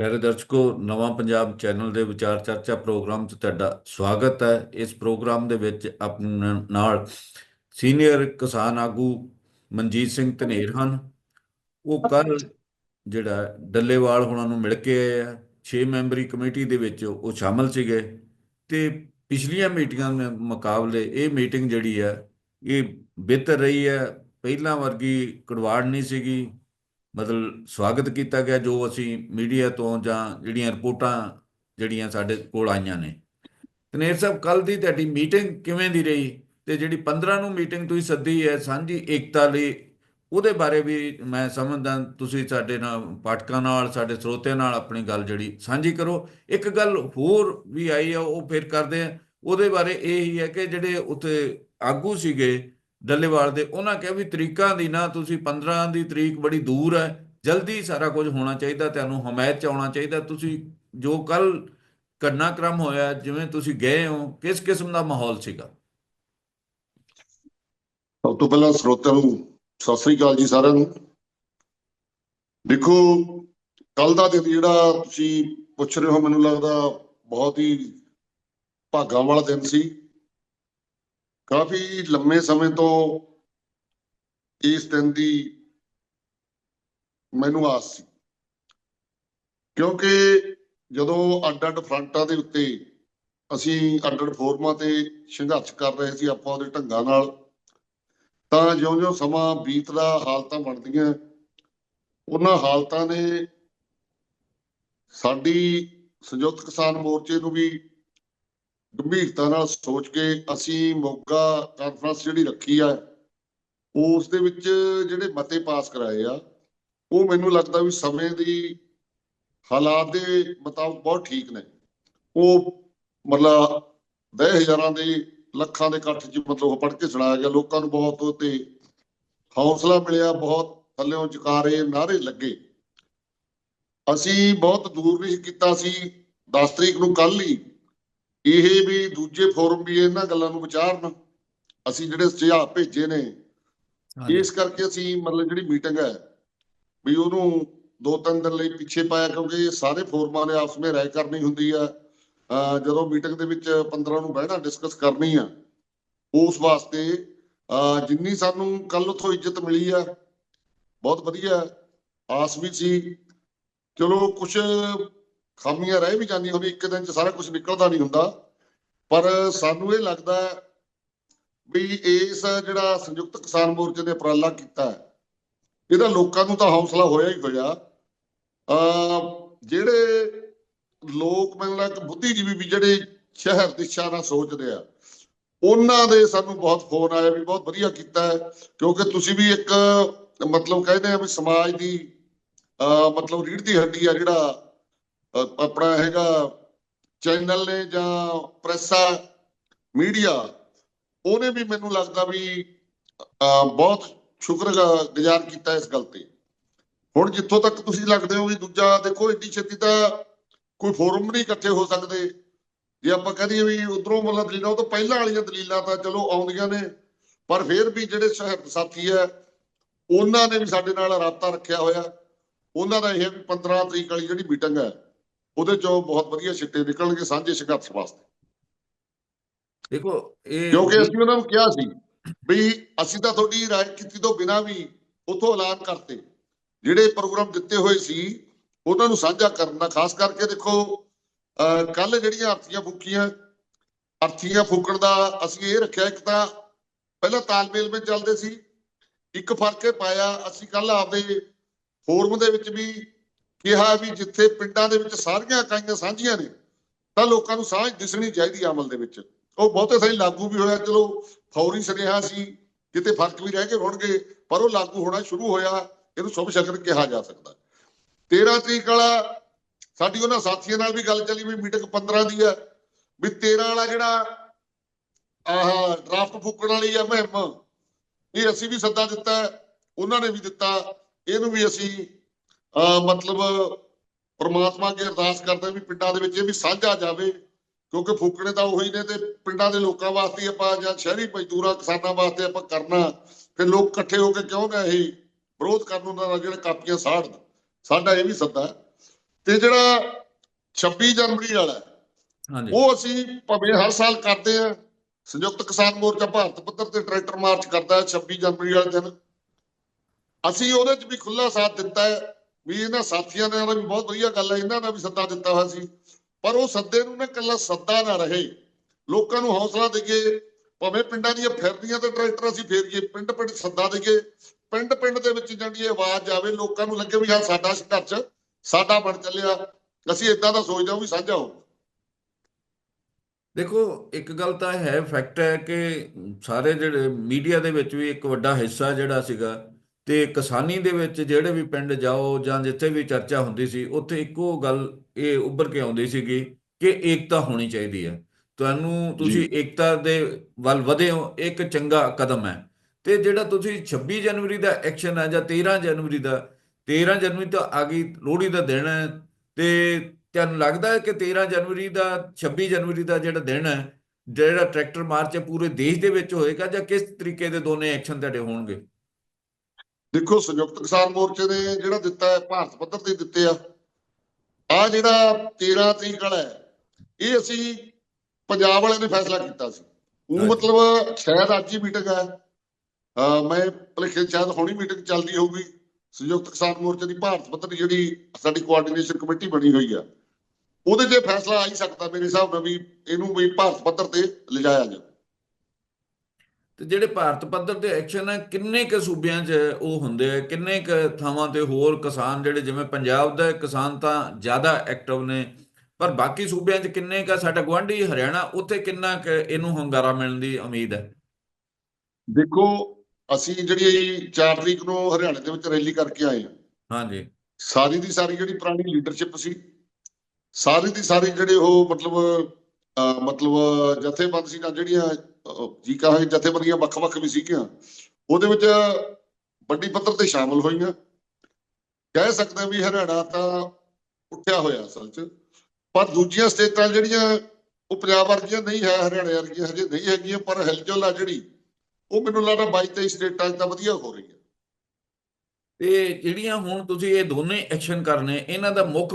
ਪਿਆਰੇ ਦਰਸ਼ਕੋ ਨਵਾਂ ਪੰਜਾਬ ਚੈਨਲ ਦੇ ਵਿਚਾਰ ਚਰਚਾ ਪ੍ਰੋਗਰਾਮ 'ਚ ਤੁਹਾਡਾ ਸਵਾਗਤ ਹੈ ਇਸ ਪ੍ਰੋਗਰਾਮ ਦੇ ਵਿੱਚ ਆਪਣੇ ਨਾਲ ਸੀਨੀਅਰ ਕਿਸਾਨ ਆਗੂ ਮਨਜੀਤ ਸਿੰਘ ਧਨੇਰ ਹਨ ਉਹ ਕੱਲ ਜਿਹੜਾ ਡੱਲੇਵਾਲ ਹੁਣਾਂ ਨੂੰ ਮਿਲ ਕੇ ਆਏ ਆ 6 ਮੈਂਬਰੀ ਕਮੇਟੀ ਦੇ ਵਿੱਚ ਉਹ ਸ਼ਾਮਲ ਸੀਗੇ ਤੇ ਪਿਛਲੀਆਂ ਮੀਟਿੰਗਾਂ ਦੇ ਮੁਕਾਬਲੇ ਇਹ ਮੀਟਿੰਗ ਜਿਹੜੀ ਹੈ ਇਹ ਬਿਹਤਰ ਰਹੀ ਹੈ ਪਹਿਲਾਂ ਵਰਗੀ ਕੜਵਾੜ ਨਹੀਂ ਸੀਗੀ ਮਤਲਬ ਸਵਾਗਤ ਕੀਤਾ ਗਿਆ ਜੋ ਅਸੀਂ ਮੀਡੀਆ ਤੋਂ ਜਾਂ ਜਿਹੜੀਆਂ ਰਿਪੋਰਟਾਂ ਜਿਹੜੀਆਂ ਸਾਡੇ ਕੋਲ ਆਈਆਂ ਨੇ। ਤਨੇਰ ਸਾਹਿਬ ਕੱਲ ਦੀ ਤੁਹਾਡੀ ਮੀਟਿੰਗ ਕਿਵੇਂ ਦੀ ਰਹੀ? ਤੇ ਜਿਹੜੀ 15 ਨੂੰ ਮੀਟਿੰਗ ਤੁਸੀਂ ਸੱਦੀ ਹੈ ਸਾਂਝੀ ਏਕਤਾ ਲਈ, ਉਹਦੇ ਬਾਰੇ ਵੀ ਮੈਂ ਸਮਝਦਾ, ਤੁਸੀਂ ਸਾਡੇ ਨਾਲ, ਪਾਠਕਾਂ ਨਾਲ, ਸਾਡੇ ਸਰੋਤਿਆਂ ਨਾਲ ਆਪਣੀ ਗੱਲ ਜਿਹੜੀ ਸਾਂਝੀ ਕਰੋ। ਇੱਕ ਗੱਲ ਹੋਰ ਵੀ ਆਈ ਆ, ਉਹ ਫਿਰ ਕਰਦੇ ਆ। ਉਹਦੇ ਬਾਰੇ ਇਹ ਹੀ ਹੈ ਕਿ ਜਿਹੜੇ ਉੱਥੇ ਆਗੂ ਸੀਗੇ ਡੱਲੇਵਾਲ ਦੇ, ਉਹਨਾਂ ਕਿਹਾ ਵੀ ਤਰੀਕਾਂ ਦੀ ਨਾ, ਤੁਸੀਂ 15 ਦੀ ਤਰੀਕ ਬੜੀ ਦੂਰ ਹੈ, ਜਲਦੀ ਸਾਰਾ ਕੁਝ ਹੋਣਾ ਚਾਹੀਦਾ, ਤੁਹਾਨੂੰ ਹਮਾਇਤ ਚ ਆਉਣਾ ਚਾਹੀਦਾ, ਤੁਸੀਂ ਜੋ ਕੱਲ ਘਟਨਾਕ੍ਰਮ ਹੋਇਆ, ਜਿਵੇਂ ਤੁਸੀਂ ਗਏ ਹੋ, ਕਿਸ ਕਿਸਮ ਦਾ ਮਾਹੌਲ ਸੀਗਾ? ਸਭ ਤੋਂ ਪਹਿਲਾਂ ਸਰੋਤਿਆਂ ਨੂੰ ਸਤਿ ਸ੍ਰੀ ਅਕਾਲ ਜੀ ਸਾਰਿਆਂ ਨੂੰ। ਦੇਖੋ ਕੱਲ ਦਾ ਦਿਨ ਜਿਹੜਾ ਤੁਸੀਂ ਪੁੱਛ ਰਹੇ ਹੋ, ਮੈਨੂੰ ਲੱਗਦਾ ਬਹੁਤ ਹੀ ਭਾਗਾਂ ਵਾਲਾ ਦਿਨ ਸੀ। ਕਾਫੀ ਲੰਮੇ ਸਮੇਂ ਤੋਂ ਇਸ ਦਿਨ ਦੀ ਮੈਨੂੰ ਆਸ ਸੀ। ਕਿਉਂਕਿ ਜਦੋਂ ਅੱਡ-ਅੱਡ ਫਰੰਟਾਂ ਦੇ ਉੱਤੇ ਅਸੀਂ ਅੱਡ-ਅੱਡ ਫੋਰਮਾਂ ਤੇ ਸੰਘਰਸ਼ ਕਰ ਰਹੇ ਸੀ ਆਪਾਂ ਉਹਦੇ ਢੰਗਾਂ ਨਾਲ, ਤਾਂ ਜਿਉਂ-ਜਿਉਂ ਸਮਾਂ ਬੀਤਦਾ ਹਾਲਤਾਂ ਬਣਦੀਆਂ, ਉਹਨਾਂ ਹਾਲਤਾਂ ਨੇ ਸਾਡੀ ਸੰਯੁਕਤ ਕਿਸਾਨ ਮੋਰਚੇ ਨੂੰ ਵੀ ਗੰਭੀਰਤਾ ਨਾਲ ਸੋਚ ਕੇ ਅਸੀਂ ਮੋਗਾ ਕਾਨਫਰੰਸ ਜਿਹੜੀ ਰੱਖੀ ਆ, ਉਸ ਦੇ ਵਿੱਚ ਜਿਹੜੇ ਮਤੇ ਪਾਸ ਕਰਾਏ ਆ, ਉਹ ਮੈਨੂੰ ਲੱਗਦਾ ਵੀ ਸਮੇਂ ਦੀ ਹਾਲਾਤ ਦੇ ਮੁਤਾਬਕ ਬਹੁਤ ਠੀਕ ਨੇ। ਉਹ ਮਤਲਬ ਦਸ ਹਜ਼ਾਰਾਂ ਦੇ ਲੱਖਾਂ ਦੇ ਇਕੱਠ 'ਚ ਮਤਲਬ ਪੜ੍ਹ ਕੇ ਸੁਣਾਇਆ ਗਿਆ, ਲੋਕਾਂ ਨੂੰ ਬਹੁਤ ਤੇ ਹੌਸਲਾ ਮਿਲਿਆ, ਬਹੁਤ ਥੱਲਿਓਂ ਜਕਾਰੇ ਨਾਰੇ ਲੱਗੇ। ਅਸੀਂ ਬਹੁਤ ਦੂਰ ਨਹੀਂ ਕੀਤਾ ਸੀ 10 ਤਰੀਕ ਨੂੰ ਕੱਲ ਹੀ ਇਹ ਵੀ ਦੂਜੇ ਫੋਰਮ ਵੀ ਇਹਨਾਂ ਗੱਲਾਂ ਨੂੰ ਵਿਚਾਰਨ। ਅਸੀਂ ਜਿਹੜੇ ਸੁਝਾਅ ਭੇਜੇ ਨੇ ਇਸ ਕਰਕੇ ਅਸੀਂ ਮਤਲਬ ਜਿਹੜੀ ਮੀਟਿੰਗ ਹੈ ਵੀ ਉਹਨੂੰ ਦੋ ਤਿੰਨ ਦਿਨ ਲਈ ਪਿੱਛੇ ਪਾਇਆ ਕਿਉਂਕਿ ਸਾਰੇ ਫੋਰਮਾਂ ਨੇ ਆਪਸ ਵਿੱਚ ਰਾਏ ਕਰਨੀ ਹੁੰਦੀ ਆ। ਜਦੋਂ ਮੀਟਿੰਗ ਦੇ ਵਿੱਚ 15 ਨੂੰ ਬਹਿਣਾ ਡਿਸਕਸ ਕਰਨੀ ਆ ਉਸ ਵਾਸਤੇ ਜਿੰਨੀ ਸਾਨੂੰ ਕੱਲ ਉਥੋਂ ਇੱਜ਼ਤ ਮਿਲੀ ਆ ਬਹੁਤ ਵਧੀਆ। ਆਸ ਵੀ ਸੀ। ਚਲੋ ਕੁਝ ਖਾਮੀਆਂ ਰਹਿ ਵੀ ਜਾਂਦੀਆਂ ਹੁਣ ਇੱਕ ਦਿਨ ਚ ਸਾਰਾ ਕੁਝ ਨਿਕਲਦਾ ਨਹੀਂ ਹੁੰਦਾ। ਪਰ ਸਾਨੂੰ ਇਹ ਲੱਗਦਾ ਵੀ ਇਸ ਜਿਹੜਾ ਸੰਯੁਕਤ ਕਿਸਾਨ ਮੋਰਚੇ ਨੇ ਉਪਰਾਲਾ ਕੀਤਾ ਇਹਦਾ ਲੋਕਾਂ ਨੂੰ ਤਾਂ ਹੌਸਲਾ ਹੋਇਆ ਹੀ ਹੋਇਆ। ਅ ਜਿਹੜੇ ਲੋਕ ਮੈਨੂੰ ਲੱਗਦਾ ਬੁੱਧੀਜੀਵੀ ਵੀ ਜਿਹੜੇ ਸ਼ਹਿਰ ਦਿਸ਼ਾ ਨਾਲ ਸੋਚਦੇ ਆ, ਉਹਨਾਂ ਦੇ ਸਾਨੂੰ ਬਹੁਤ ਫੋਨ ਆਇਆ ਵੀ ਬਹੁਤ ਵਧੀਆ ਕੀਤਾ ਹੈ, ਕਿਉਂਕਿ ਤੁਸੀਂ ਵੀ ਇੱਕ ਮਤਲਬ ਕਹਿੰਦੇ ਆ ਵੀ ਸਮਾਜ ਦੀ ਅ ਮਤਲਬ ਰੀੜ ਦੀ ਹੱਡੀ ਆ ਜਿਹੜਾ ਆਪਣਾ ਹੈਗਾ ਚੈਨਲ ਨੇ ਜਾਂ ਪ੍ਰੈਸਾ ਮੀਡੀਆ, ਉਹਨੇ ਵੀ ਮੈਨੂੰ ਲੱਗਦਾ ਵੀ ਬਹੁਤ ਸ਼ੁਕਰਗੁਜ਼ਾਰ ਕੀਤਾ ਇਸ ਗੱਲ ਤੇ। ਹੁਣ ਜਿੱਥੋਂ ਤੱਕ ਤੁਸੀਂ ਲੱਗਦੇ ਹੋ ਵੀ ਦੂਜਾ, ਦੇਖੋ ਇੰਨੀ ਛੇਤੀ ਤਾਂ ਕੋਈ ਫੋਰਮ ਨਹੀਂ ਇਕੱਠੇ ਹੋ ਸਕਦੇ। ਜੇ ਆਪਾਂ ਕਹਦੀਏ ਵੀ ਉਧਰੋਂ ਮਤਲਬ ਦਲੀਲਾਂ, ਉਹ ਤੋਂ ਪਹਿਲਾਂ ਵਾਲੀਆਂ ਦਲੀਲਾਂ ਤਾਂ ਚਲੋ ਆਉਂਦੀਆਂ ਨੇ, ਪਰ ਫਿਰ ਵੀ ਜਿਹੜੇ ਸਹਿਤ ਸਾਥੀ ਹੈ, ਉਹਨਾਂ ਨੇ ਵੀ ਸਾਡੇ ਨਾਲ ਰਾਬਤਾ ਰੱਖਿਆ ਹੋਇਆ। ਉਹਨਾਂ ਦਾ ਇਹ ਵੀ 15 ਤਰੀਕ ਵਾਲੀ ਜਿਹੜੀ ਮੀਟਿੰਗ ਹੈ ਉਹਦੇ ਚੋਂ ਬਹੁਤ ਵਧੀਆ ਸਿੱਟੇ ਨਿਕਲਣਗੇ ਸਾਂਝੇ ਸੰਘਰਸ਼ ਵਾਸਤੇ। ਦੇਖੋ ਇਹ ਕਿਉਂਕਿ ਅਸੀਂ ਉਹਨਾਂ ਨੂੰ ਕਿਹਾ ਸੀ ਵੀ ਅਸੀਂ ਤਾਂ ਤੁਹਾਡੀ ਰਾਏ ਕੀਤੀ ਤੋਂ ਬਿਨਾਂ ਵੀ ਉਥੋਂ ਐਲਾਨ ਕਰਤੇ। ਜਿਹੜੇ ਪ੍ਰੋਗਰਾਮ ਦਿੱਤੇ ਹੋਏ ਸੀ ਉਹਨਾਂ ਨੂੰ ਸਾਂਝਾ ਕਰਨ ਦਾ ਖਾਸ ਕਰਕੇ ਦੇਖੋ ਕੱਲ ਜਿਹੜੀਆਂ ਅਰਥੀਆਂ ਫੂਕੀਆਂ ਅਰਥੀਆਂ ਫੂਕਣ ਦਾ ਅਸੀਂ ਇਹ ਰੱਖਿਆ ਇੱਕ ਤਾਂ ਪਹਿਲਾਂ ਤਾਲਮੇਲ ਵਿੱਚ ਚੱਲਦੇ ਸੀ ਇੱਕ ਫ਼ਰਕ ਇਹ ਪਾਇਆ ਅਸੀਂ ਕੱਲ ਆਪਦੇ ਫੋਰਮ ਦੇ ਵਿੱਚ ਵੀ ਕਿਹਾ ਵੀ ਜਿੱਥੇ ਪਿੰਡਾਂ ਦੇ ਵਿੱਚ ਸਾਰੀਆਂ ਇਕਾਈਆਂ ਸਾਂਝੀਆਂ ਨੇ, ਤਾਂ ਲੋਕਾਂ ਨੂੰ ਸਾਂਝ ਦਿਸਣੀ ਚਾਹੀਦੀ ਹੈ ਅਮਲ ਦੇ ਵਿੱਚ। ਉਹ ਬਹੁਤੇ ਸਹੀ ਲਾਗੂ ਵੀ ਹੋਇਆ, ਚਲੋ ਫੌਰੀ ਸੁਨੇਹਾ ਸੀ, ਕਿਤੇ ਫ਼ਰਕ ਵੀ ਰਹਿ ਗਏ ਹੋਣਗੇ, ਪਰ ਉਹ ਲਾਗੂ ਹੋਣਾ ਸ਼ੁਰੂ ਹੋਇਆ, ਇਹਨੂੰ ਸ਼ੁਭ ਸ਼ਕਨ ਕਿਹਾ ਜਾ ਸਕਦਾ। 13 ਤਰੀਕ ਵਾਲਾ ਸਾਡੀ ਉਹਨਾਂ ਸਾਥੀਆਂ ਨਾਲ ਵੀ ਗੱਲ ਚੱਲੀ ਵੀ ਮੀਟਿੰਗ 15 ਦੀ ਆ, ਵੀ 13 ਵਾਲਾ ਜਿਹੜਾ ਆਹ ਡਰਾਫਟ ਫੂਕਣ ਵਾਲੀ ਆ ਮਹਿਮ, ਇਹ ਅਸੀਂ ਵੀ ਸੱਦਾ ਦਿੱਤਾ, ਉਹਨਾਂ ਨੇ ਵੀ ਦਿੱਤਾ, ਇਹਨੂੰ ਵੀ ਅਸੀਂ ਮਤਲਬ ਪ੍ਰਮਾਤਮਾ ਅੱਗੇ ਅਰਦਾਸ ਕਰਦੇ ਵੀ ਪਿੰਡਾਂ ਦੇ ਵਿੱਚ ਇਹ ਵੀ ਸਾਂਝਾ ਜਾਵੇ ਕਿਉਂਕਿ ਫੂਕਣੇ ਤਾਂ ਉਹੀ ਨੇ ਤੇ ਪਿੰਡਾਂ ਦੇ ਲੋਕਾਂ ਵਾਸਤੇ ਆਪਾਂ ਜਾਂ ਸ਼ਹਿਰੀ ਮਜ਼ਦੂਰਾਂ ਕਿਸਾਨਾਂ ਵਾਸਤੇ ਆਪਾਂ ਕਰਨਾ। ਫਿਰ ਲੋਕ ਇਕੱਠੇ ਹੋ ਕੇ ਕਿਉਂ ਨਾ ਇਹ ਵਿਰੋਧ ਕਰਨ ਉਹਨਾਂ ਦਾ ਜਿਹੜੇ ਕਾਪੀਆਂ ਸਾੜਨ ਸਾਡਾ ਇਹ ਵੀ ਸੱਦਾ ਹੈ। ਤੇ ਜਿਹੜਾ 26 ਜਨਵਰੀ ਵਾਲਾ ਹਾਂਜੀ। ਉਹ ਅਸੀਂ ਭਾਵੇਂ ਹਰ ਸਾਲ ਕਰਦੇ ਆ ਸੰਯੁਕਤ ਕਿਸਾਨ ਮੋਰਚਾ ਭਾਰਤ ਪੱਧਰ ਤੇ ਟਰੈਕਟਰ ਮਾਰਚ ਕਰਦਾ ਹੈ 26 ਜਨਵਰੀ ਵਾਲੇ ਦਿਨ। ਅਸੀਂ ਉਹਦੇ 'ਚ ਵੀ ਖੁੱਲਾ ਸਾਥ ਦਿੱਤਾ ਹੈ। ਵੀ ਇਹਨਾਂ ਸਾਥੀਆਂ ਨੇ ਵੀ ਬਹੁਤ ਵਧੀਆ ਗੱਲ ਹੈ, ਇਹਨਾਂ ਦਾ ਵੀ ਸੱਦਾ ਦਿੱਤਾ ਹੋਇਆ ਸੀ। ਪਰ ਉਹ ਸੱਦੇ ਨੂੰ ਨਾ ਇਕੱਲਾ ਸੱਦਾ ਨਾ ਰਹੇ। ਲੋਕਾਂ ਨੂੰ ਹੌਸਲਾ ਦੇਈਏ, ਭਾਵੇਂ ਪਿੰਡਾਂ ਦੀਆਂ ਫਿਰਦੀਆਂ ਤੇ ਟਰੈਕਟਰ ਅਸੀਂ ਫੇਰੀਏ ਪਿੰਡ ਪਿੰਡ ਸੱਦਾ ਦੇਈਏ। ਪਿੰਡ ਪਿੰਡ ਦੇ ਵਿੱਚ ਜਾਂਦੀ ਆਵਾਜ਼ ਆਵੇ, ਲੋਕਾਂ ਨੂੰ ਲੱਗੇ ਵੀ ਹਾਂ ਸਾਡਾ ਸੰਘਰਸ਼ ਸਾਡਾ ਬਣ ਚੱਲਿਆ। ਅਸੀਂ ਇਦਾਂ ਦਾ ਸੋਚਦੇ ਹਾਂ ਵੀ ਸਾਂਝਾ ਹੋ। ਦੇਖੋ, ਇੱਕ ਗੱਲ ਤਾਂ ਹੈ ਫੈਕਟ ਹੈ ਕਿ ਸਾਰੇ ਜਿਹੜੇ ਮੀਡੀਆ ਦੇ ਵਿੱਚ ਵੀ ਇੱਕ ਵੱਡਾ ਹਿੱਸਾ ਜਿਹੜਾ ਸੀਗਾ ਤੇ ਕਿਸਾਨੀ ਦੇ ਵਿੱਚ ਜਿਹੜੇ ਵੀ ਪਿੰਡ ਜਾਓ ਜਾਂ ਜਿੱਥੇ ਵੀ ਚਰਚਾ ਹੁੰਦੀ ਸੀ ਉੱਥੇ ਇੱਕੋ ਗੱਲ ਇਹ ਉੱਭਰ ਕੇ ਆਉਂਦੀ ਸੀਗੀ ਕਿ ਏਕਤਾ ਹੋਣੀ ਚਾਹੀਦੀ ਹੈ। ਤੁਹਾਨੂੰ ਤੁਸੀਂ ਏਕਤਾ ਦੇ ਵੱਲ ਵਧੇ ਹੋ ਇੱਕ ਚੰਗਾ ਕਦਮ ਹੈ। ਤੇ ਜਿਹੜਾ ਤੁਸੀਂ 26 ਜਨਵਰੀ ਦਾ ਐਕਸ਼ਨ ਹੈ ਜਾਂ 13 ਜਨਵਰੀ ਦਾ 13 ਜਨਵਰੀ ਤਾਂ ਆ ਗਈ ਲੋਹੜੀ ਦਾ ਦਿਨ ਹੈ ਤੇ ਤੁਹਾਨੂੰ ਲੱਗਦਾ ਹੈ ਕਿ 13 ਜਨਵਰੀ ਦਾ 26 ਜਨਵਰੀ ਦਾ ਜਿਹੜਾ ਦਿਨ ਹੈ ਜਿਹੜਾ ਟਰੈਕਟਰ ਮਾਰਚ ਹੈ ਪੂਰੇ ਦੇਸ਼ ਦੇ ਵਿੱਚ ਹੋਏਗਾ ਜਾਂ ਕਿਸ ਤਰੀਕੇ ਦੇ ਦੋਨੇ ਐਕਸ਼ਨ ਤੁਹਾਡੇ ਹੋਣਗੇ? ਦੇਖੋ ਸੰਯੁਕਤ ਕਿਸਾਨ ਮੋਰਚੇ ਨੇ ਜਿਹੜਾ ਦਿੱਤਾ ਹੈ ਭਾਰਤ ਪੱਧਰ ਤੇ ਦਿੱਤੇ ਆ ਆ ਜਿਹੜਾ 13 ਤਰੀਕ ਵਾਲਾ ਹੈ ਇਹ ਅਸੀਂ ਪੰਜਾਬ ਵਾਲਿਆਂ ਨੇ ਫੈਸਲਾ ਕੀਤਾ ਸੀ। ਉਹ। ਮਤਲਬ ਸ਼ਾਇਦ ਅੱਜ ਹੀ ਮੀਟਿੰਗ ਹੈ। ਮੈਂ ਭਲੇਖੇ ਸ਼ਾਇਦ ਹੁਣੀ ਮੀਟਿੰਗ ਚੱਲਦੀ ਹੋਊਗੀ। ਸੰਯੁਕਤ ਕਿਸਾਨ ਮੋਰਚੇ ਦੀ ਭਾਰਤ ਪੱਧਰ ਜਿਹੜੀ ਸਾਡੀ ਕੋਆਰਡੀਨੇਸ਼ਨ ਕਮੇਟੀ ਬਣੀ ਹੋਈ ਆ ਉਹਦੇ ਇਹ ਫੈਸਲਾ ਆ ਹੀ ਸਕਦਾ ਮੇਰੇ ਹਿਸਾਬ ਨਾਲ ਵੀ ਇਹਨੂੰ ਵੀ ਭਾਰਤ ਪੱਧਰ ਤੇ ਲਿਜਾਇਆ ਜਾਵੇ। ਤੇ ਜਿਹੜੇ ਭਾਰਤ ਪੱਧਰ ਤੇ ਐਕਸ਼ਨ ਹੈ ਕਿੰਨੇ ਕੁ ਸੂਬਿਆਂ 'ਚ ਉਹ ਹੁੰਦੇ ਆ? ਕਿੰਨੇ ਕੁ ਥਾਵਾਂ ਤੇ ਹੋਰ ਕਿਸਾਨ ਜਿਹੜੇ ਜਿਵੇਂ ਪੰਜਾਬ ਦਾ ਕਿਸਾਨ ਤਾਂ ਜ਼ਿਆਦਾ ਐਕਟਿਵ ਨੇ ਪਰ ਬਾਕੀ ਸੂਬਿਆਂ 'ਚ ਕਿੰਨੇ ਕੁ ਸਾਡਾ ਗੁਆਂਢੀ ਹਰਿਆਣਾ ਉੱਥੇ ਕਿੰਨਾ ਕੁ ਇਹਨੂੰ ਹੁੰਗਾਰਾ ਮਿਲਣ ਦੀ ਉਮੀਦ ਹੈ? ਦੇਖੋ ਅਸੀਂ ਜਿਹੜੀ 4 ਤਰੀਕ ਨੂੰ ਹਰਿਆਣਾ ਦੇ ਵਿੱਚ ਰੈਲੀ ਕਰਕੇ ਆਏ ਹਾਂ। ਹਾਂਜੀ। ਸਾਰੀ ਦੀ ਸਾਰੀ ਜਿਹੜੀ ਪੁਰਾਣੀ ਲੀਡਰਸ਼ਿਪ ਸੀ ਸਾਰੀ ਦੀ ਸਾਰੀ ਜਿਹੜੇ ਉਹ ਮਤਲਬ ਮਤਲਬ ਜਥੇਬੰਦ ਸੀ ਜਾਂ ਜਿਹੜੀਆਂ ਜੀ ਕਹਾਂ ਜਥੇਬੰਦੀਆਂ ਵੱਖ-ਵੱਖ ਵੀ ਸੀਗੀਆਂ, ਉਹਦੇ ਵਿੱਚ ਵੱਡੀ ਪੱਧਰ ਤੇ ਸ਼ਾਮਲ ਹੋਈਆਂ। ਕਹਿ ਸਕਦੇ ਵੀ ਹਰਿਆਣਾ ਤਾਂ ਉੱਠਿਆ ਹੋਇਆ ਅਸਲ 'ਚ, ਪਰ ਦੂਜੀਆਂ ਸਟੇਟਾਂ ਜਿਹੜੀਆਂ, ਉਹ ਪੰਜਾਬ ਵਰਗੀਆਂ ਨਹੀਂ ਹੈ, ਹਰਿਆਣਾ ਵਰਗੀਆਂ ਹਜੇ ਨਹੀਂ ਹੈਗੀਆਂ, ਪਰ ਹਿਲਜੁਲ ਆ ਜਿਹੜੀ, ਉਹ ਮੈਨੂੰ ਲੱਗਦਾ 22 23 ਸਟੇਟਾਂ 'ਚ ਤਾਂ ਵਧੀਆ ਹੋ ਰਹੀ ਹੈ ਤੇ ਜਿਹੜੀਆਂ ਹੁਣ ਤੁਸੀਂ ਇਹ ਦੋਨੇ ਐਕਸ਼ਨ ਕਰਨੇ ਇਹਨਾਂ ਦਾ ਮੁੱਖ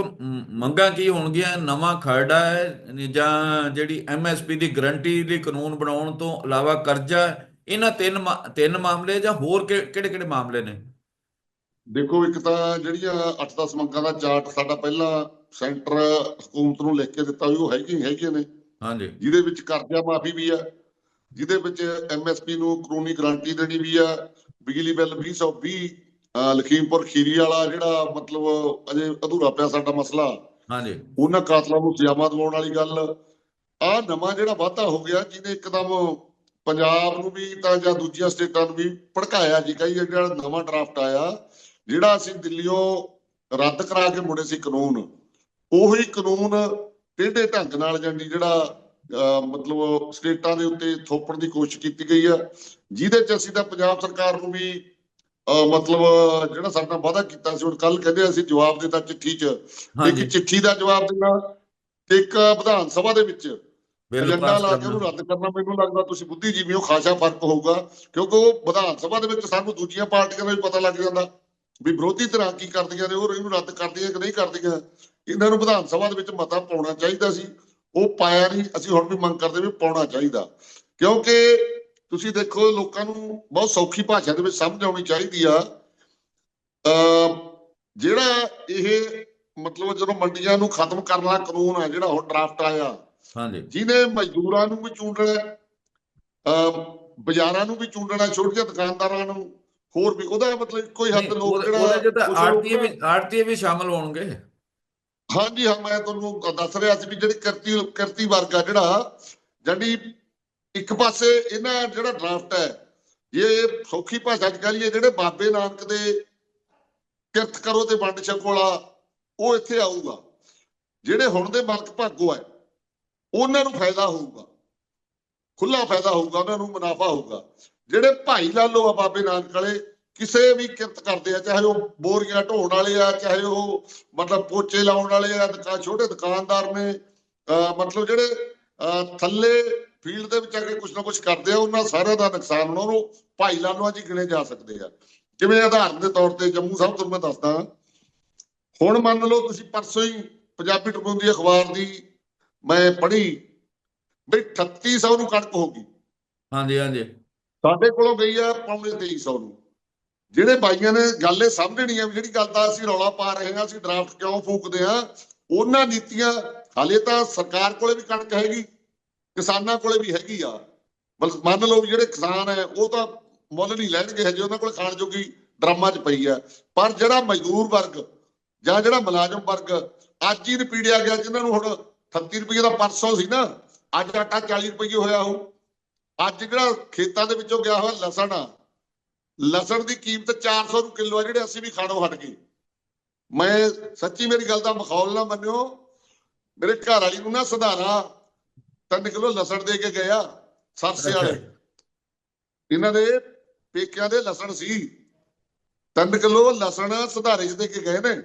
ਮੰਗਾਂ ਕੀ ਹੋਣਗੀਆਂ? ਨਵਾਂ ਖਰੜਾ ਹੈ ਜਾਂ ਜਿਹੜੀ ਐਮਐਸਪੀ ਦੀ ਗਰੰਟੀ ਲਈ ਕਾਨੂੰਨ ਬਣਾਉਣ ਤੋਂ ਇਲਾਵਾ ਕਰਜ਼ਾ? ਇਹਨਾਂ ਤਿੰਨ ਤਿੰਨ ਮਾਮਲੇ ਜਾਂ ਹੋਰ ਕਿਹੜੇ ਕਿਹੜੇ ਮਾਮਲੇ ਨੇ? ਦੇਖੋ ਇੱਕ ਤਾਂ ਜਿਹੜੀਆਂ 8-10 ਮੰਗਾਂ ਦਾ ਚਾਰਟ ਸਾਡਾ ਪਹਿਲਾਂ ਸੈਂਟਰ ਹਕੂਮਤ ਨੂੰ ਲਿਖ ਕੇ ਦਿੱਤਾ ਵੀ ਉਹ ਹੈਗੀਆਂ ਹੀ ਹੈਗੀਆਂ ਨੇ। ਹਾਂਜੀ। ਜਿਹਦੇ ਵਿੱਚ ਕਰਜ਼ਾ ਮਾਫੀ ਵੀ ਆ ਜਿਹਦੇ ਵਿੱਚ ਐਮਐਸਪੀ ਨੂੰ ਕਾਨੂੰਨੀ ਗਾਰੰਟੀ ਦੇਣੀ ਵੀ ਆ ਬਿਜਲੀ ਬਿੱਲ 2020 ਅਹ ਲਖੀਮਪੁਰ ਖੀਰੀ ਵਾਲਾ ਜਿਹੜਾ ਮਤਲਬ ਅਜੇ ਅਧੂਰਾ ਪਿਆ ਸਾਡਾ ਮਸਲਾ ਹਾਂਜੀ। ਉਹਨਾਂ ਕਾਤਲਾਂ ਨੂੰ ਸਜ਼ਾਵਾਂ ਦਿਵਾਉਣ ਵਾਲੀ ਗੱਲ। ਆ ਨਵਾਂ ਜਿਹੜਾ ਵਾਧਾ ਹੋ ਗਿਆ ਜਿਹਨੇ ਇੱਕਦਮ ਪੰਜਾਬ ਨੂੰ ਵੀ ਤਾਂ ਜਾਂ ਦੂਜੀਆਂ ਸਟੇਟਾਂ ਨੂੰ ਵੀ ਭੜਕਾਇਆ ਜੀ ਕਹੀ ਜਿਹੜਾ ਨਵਾਂ ਡਰਾਫਟ ਆਇਆ ਜਿਹੜਾ ਅਸੀਂ ਦਿੱਲੀੋਂ ਰੱਦ ਕਰਾ ਕੇ ਮੁੜੇ ਸੀ ਕਾਨੂੰਨ ਉਹੀ ਕਾਨੂੰਨ ਟੇਢੇ ਢੰਗ ਨਾਲ ਜਾਂਦੀ ਜਿਹੜਾ ਮਤਲਬ ਸਟੇਟਾਂ ਦੇ ਉੱਤੇ ਥੋਪਣ ਦੀ ਕੋਸ਼ਿਸ਼ ਕੀਤੀ ਗਈ ਆ ਜਿਹਦੇ ਚ ਅਸੀਂ ਤਾਂ ਪੰਜਾਬ ਸਰਕਾਰ ਨੂੰ ਵੀ ਮਤਲਬ ਜਿਹੜਾ ਸਾਡਾ ਵਾਅਦਾ ਕੀਤਾ ਸੀ ਹੁਣ ਕੱਲ ਕਹਿੰਦੇ ਅਸੀਂ ਜਵਾਬ ਦਿੱਤਾ ਚਿੱਠੀ 'ਚ। ਇੱਕ ਚਿੱਠੀ ਦਾ ਜਵਾਬ ਦੇਣਾ ਤੇ ਇੱਕ ਵਿਧਾਨ ਸਭਾ ਦੇ ਵਿੱਚ ਏਜੰਡਾ ਲਾ ਕੇ ਉਹਨੂੰ ਰੱਦ ਕਰਨਾ ਮੈਨੂੰ ਲੱਗਦਾ ਤੁਸੀਂ ਬੁੱਧੀਜੀਵੀ ਹੋ ਖਾਸਾ ਫ਼ਰਕ ਹੋਊਗਾ ਕਿਉਂਕਿ ਉਹ ਵਿਧਾਨ ਸਭਾ ਦੇ ਵਿੱਚ ਸਾਨੂੰ ਦੂਜੀਆਂ ਪਾਰਟੀਆਂ ਦਾ ਵੀ ਪਤਾ ਲੱਗ ਜਾਂਦਾ ਵੀ ਵਿਰੋਧੀ ਧਿਰਾਂ ਕੀ ਕਰਦੀਆਂ ਨੇ ਉਹ ਇਹਨੂੰ ਰੱਦ ਕਰਦੀਆਂ ਕਿ ਨਹੀਂ ਕਰਦੀਆਂ। ਇਹਨਾਂ ਨੂੰ ਵਿਧਾਨ ਸਭਾ ਦੇ ਵਿੱਚ ਮਤਾ ਪਾਉਣਾ ਚਾਹੀਦਾ ਸੀ। ਉਹ ਪਾਇਆ ਨਹੀਂ ਅਸੀਂ ਹੁਣ ਵੀ ਮੰਗ ਕਰਦੇ ਵੀ ਪਾਉਣਾ ਚਾਹੀਦਾ। ਕਿਉਂਕਿ ਤੁਸੀਂ ਦੇਖੋ ਲੋਕਾਂ ਨੂੰ ਬਹੁਤ ਸੌਖੀ ਭਾਸ਼ਾ ਦੇ ਵਿੱਚ ਸਮਝ ਆਉਣੀ ਚਾਹੀਦੀ ਆ। ਅ ਜਿਹੜਾ ਇਹ ਮਤਲਬ ਜਦੋਂ ਮੰਡੀਆਂ ਨੂੰ ਖਤਮ ਕਰਨ ਵਾਲਾ ਕਾਨੂੰਨ ਹੈ ਜਿਹੜਾ ਹੁਣ ਡਰਾਫਟ ਆਇਆ ਹਾਂਜੀ। ਜਿਹਨੇ ਮਜ਼ਦੂਰਾਂ ਨੂੰ ਵੀ ਚੂੰਡਣਾ ਅ ਬਾਜ਼ਾਰਾਂ ਨੂੰ ਵੀ ਚੂੰਡਣਾ ਛੋਟੀਆਂ ਦੁਕਾਨਦਾਰਾਂ ਨੂੰ ਹੋਰ ਵੀ ਉਹਦਾ ਮਤਲਬ ਇੱਕੋ ਹੀ ਹੱਥ ਨਹੀਂ, ਲੋਕ ਜਿਹੜਾ ਉਹਦੇ 'ਚ ਲੋਕ- ਵੀ ਆੜਤੀਏ ਵੀ ਸ਼ਾਮਲ ਹੋਣਗੇ। ਹਾਂਜੀ ਹਾਂ ਮੈਂ ਤੁਹਾਨੂੰ ਦੱਸ ਰਿਹਾ ਸੀ ਵੀ ਜਿਹੜੀ ਕਿਰਤੀ ਕਿਰਤੀ ਵਰਗ ਆ ਜਿਹੜਾ ਜਿਹੜੀ ਇੱਕ ਪਾਸੇ ਇਹਨਾਂ ਜਿਹੜਾ ਡਰਾਫਟ ਹੈ ਇਹ ਸੌਖੀ ਭਾਸ਼ਾ ਚ ਕਹੀਏ ਜਿਹੜੇ ਬਾਬੇ ਨਾਨਕ ਦੇ ਕਿਰਤ ਕਰੋ ਤੇ ਵੰਡ ਛਕੋ ਉਹ ਇੱਥੇ ਆਊਗਾ। ਜਿਹੜੇ ਹੁਣ ਦੇ ਮਲਕ ਭਾਗੋ ਹੈ, ਉਹਨਾਂ ਨੂੰ ਫਾਇਦਾ ਹੋਊਗਾ। ਖੁੱਲਾ ਫਾਇਦਾ ਹੋਊਗਾ, ਉਹਨਾਂ ਨੂੰ ਮੁਨਾਫਾ ਹੋਊਗਾ। ਜਿਹੜੇ ਭਾਈ ਲਾਲੋ ਆ ਬਾਬੇ ਨਾਨਕ ਵਾਲੇ, ਕਿਸੇ ਵੀ ਕਿਰਤ ਕਰਦੇ ਆ, ਚਾਹੇ ਉਹ ਬੋਰੀਆਂ ਢੋਣ ਵਾਲੇ ਆ, ਚਾਹੇ ਉਹ ਮਤਲਬ ਪੋਚੇ ਲਾਉਣ ਵਾਲੇ ਆ ਦੁਕਾਨ ਛੋਟੇ ਦੁਕਾਨਦਾਰ ਨੇ, ਅਹ ਮਤਲਬ ਜਿਹੜੇ ਥੱਲੇ ਫੀਲਡ ਦੇ ਵਿੱਚ ਆ ਕੇ ਕੁਝ ਨਾ ਕੁਝ ਕਰਦੇ ਆ ਉਹਨਾਂ ਸਾਰਿਆਂ ਦਾ ਨੁਕਸਾਨ ਉਹਨਾਂ ਨੂੰ ਭਾਈ ਲਾਲੋਆਂ ਹੀ ਗਿਣੇ ਜਾ ਸਕਦੇ ਆ। ਜਿਵੇਂ ਉਦਾਹਰਨ ਦੇ ਤੌਰ ਤੇ ਜੰਮੂ ਸਾਹਿਬ ਤੁਹਾਨੂੰ ਮੈਂ ਦੱਸਦਾ ਹੁਣ ਮੰਨ ਲਓ ਤੁਸੀਂ ਪਰਸੋਂ ਹੀ ਪੰਜਾਬੀ ਟ੍ਰਿਬਿਊਨ ਦੀ ਅਖਬਾਰ ਦੀ ਮੈਂ ਪੜ੍ਹੀ ਵੀ 3800 ਨੂੰ ਕਣਕ ਹੋ ਗਈ। ਹਾਂਜੀ ਹਾਂਜੀ। ਸਾਡੇ ਕੋਲੋਂ ਗਈ ਆ ਪੌਣੇ 2300 ਨੂੰ। ਜਿਹੜੇ ਬਾਈਆਂ ਨੇ ਗੱਲ ਇਹ ਸਮਝਣੀ ਆ ਵੀ ਜਿਹੜੀ ਗੱਲ ਦਾ ਅਸੀਂ ਰੌਲਾ ਪਾ ਰਹੇ ਹਾਂ ਅਸੀਂ ਡਰਾਫਟ ਕਿਉਂ ਫੂਕਦੇ ਆ ਉਹਨਾਂ ਨੀਤੀਆਂ ਹਾਲੇ ਤਾਂ ਸਰਕਾਰ ਕੋਲੇ ਵੀ ਕਣਕ ਹੈਗੀ। ਕਿਸਾਨਾਂ ਕੋਲੇ ਵੀ ਹੈਗੀ ਆ। ਬਲ ਮੰਨ ਲਓ ਜਿਹੜੇ ਕਿਸਾਨ ਹੈ, ਉਹ ਤਾਂ ਮੁੱਲ ਨਹੀਂ ਲੈਣਗੇ ਹਜੇ, ਉਹਨਾਂ ਕੋਲ ਖਾਣ ਜੋਗੀ ਡਰਾਮਾ 'ਚ ਪਈ ਆ ਪਰ ਜਿਹੜਾ ਮਜ਼ਦੂਰ ਵਰਗ ਜਾਂ ਜਿਹੜਾ ਮੁਲਾਜ਼ਮ ਵਰਗ, ਅੱਜ ਹੀ ਨਪੀੜਿਆ ਗਿਆ, ਜਿਨ੍ਹਾਂ ਨੂੰ ਹੁਣ 38 ਰੁਪਏ ਦਾ ਪਰਸੋਂ ਸੀ ਨਾ, ਅੱਜ ਆਟਾ 40 ਰੁਪਏ ਹੋਇਆ ਉਹ। ਅੱਜ ਜਿਹੜਾ ਖੇਤਾਂ ਦੇ ਵਿੱਚੋਂ ਗਿਆ ਹੋਇਆ ਲਸਣ ਆ, ਲਸਣ ਦੀ ਕੀਮਤ 400 ਨੂੰ ਕਿਲੋ ਆ, ਜਿਹੜੇ ਅਸੀਂ ਵੀ ਖਾਣੋਂ ਹਟ ਗਏ। ਮੈਂ ਸੱਚੀ ਮੇਰੀ ਗੱਲ ਦਾ ਮਖੌਲ ਨਾ ਮੰਨਿਓ, ਮੇਰੇ ਘਰ ਵਾਲੀ ਨੂੰ ਨਾ ਸੁਧਾਰਾ। 3 ਕਿਲੋ ਲਸਣ ਦੇ ਕੇ ਗਿਆ ਸਰਸੇ ਵਾਲੇ ਇਹਨਾਂ ਦੇ ਪੇਕਿਆਂ ਦੇ ਲਸਣ ਸੀ। 3 ਕਿਲੋ ਲਸਣ ਸੁਧਾਰੇ 'ਚ ਦੇ ਕੇ ਗਏ ਨੇ।